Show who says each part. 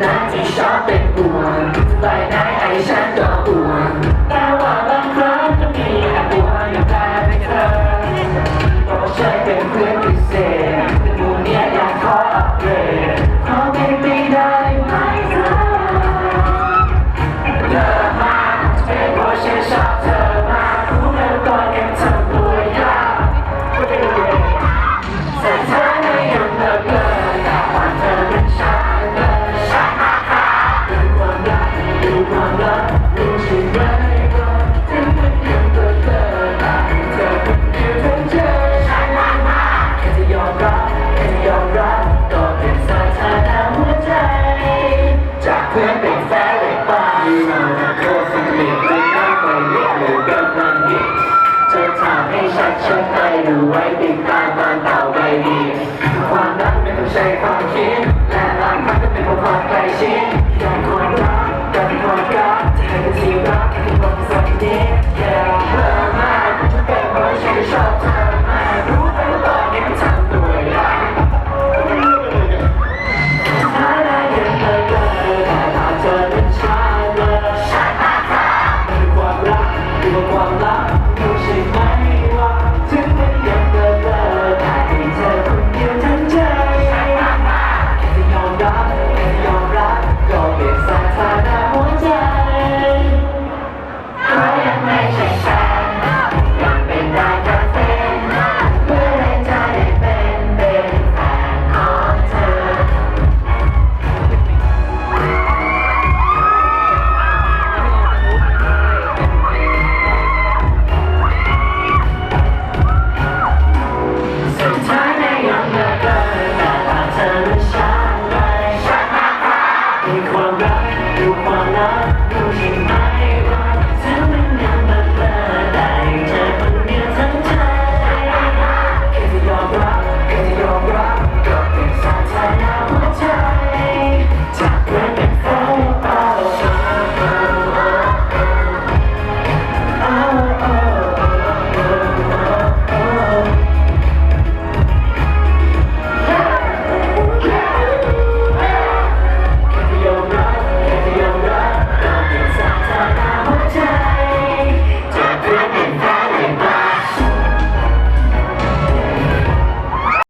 Speaker 1: 90 shopping. เพื่อนติดฟ้าติดตาดีมาโคสเลียไม่น่าไปเรียกหรือเกินมันดิจะทำให้ชัดชัดไปหรืไว้ติดตามตามต่อไปดี ความรักไม่ต้องใช้ความคิดและรักมันก็เป็นความใกล้ชิดการความรักการความรักจะให้เป็นสิ่งรักที่ความส ความรักดูความรักดูใช่ไหม